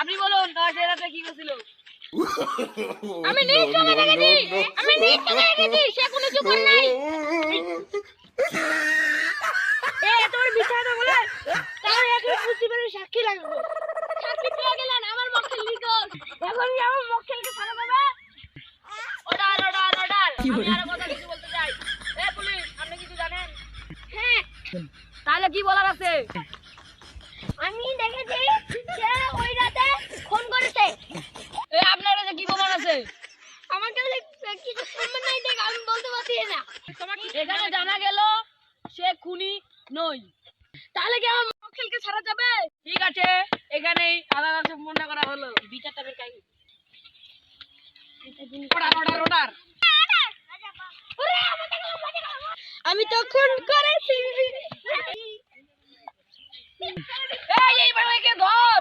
আপনি বলুন কি করছিল? আমি নিজ চোখে দেখেছি আমি নিজ চোখে দেখেছি সে কোনো কিছু নাই। এ তোর বিচার বলে তাহলে একে বুঝতে পারে সাক্ষী লাগবে। গেলেন আমার মক্কেল নির্দোষ এখন কি আমার মক্কেলকে ছাড়া দেবে? অর্ডার অর্ডার অর্ডার আমি আরও কথা কিছু বলতে চাই। এ পুলিশ আপনি কিছু জানেন? হ্যাঁ। তাহলে কি বলার আছে? আমি দেখেছি সে ওই রাতে ফোন করেছে। এ আপনার কাছে কি প্রমাণ আছে? আমার কাছে কিছু প্রমাণ নাই দেখ আমি বলতে পারছি না। এখানে জানা গেল সে খুনি নই। তাহলে কি আমার যাবে? ঠিক আছে এখানেই করা হলো। বিচারটা বের কাহিনী আমি তখন করেছি। এই ধর।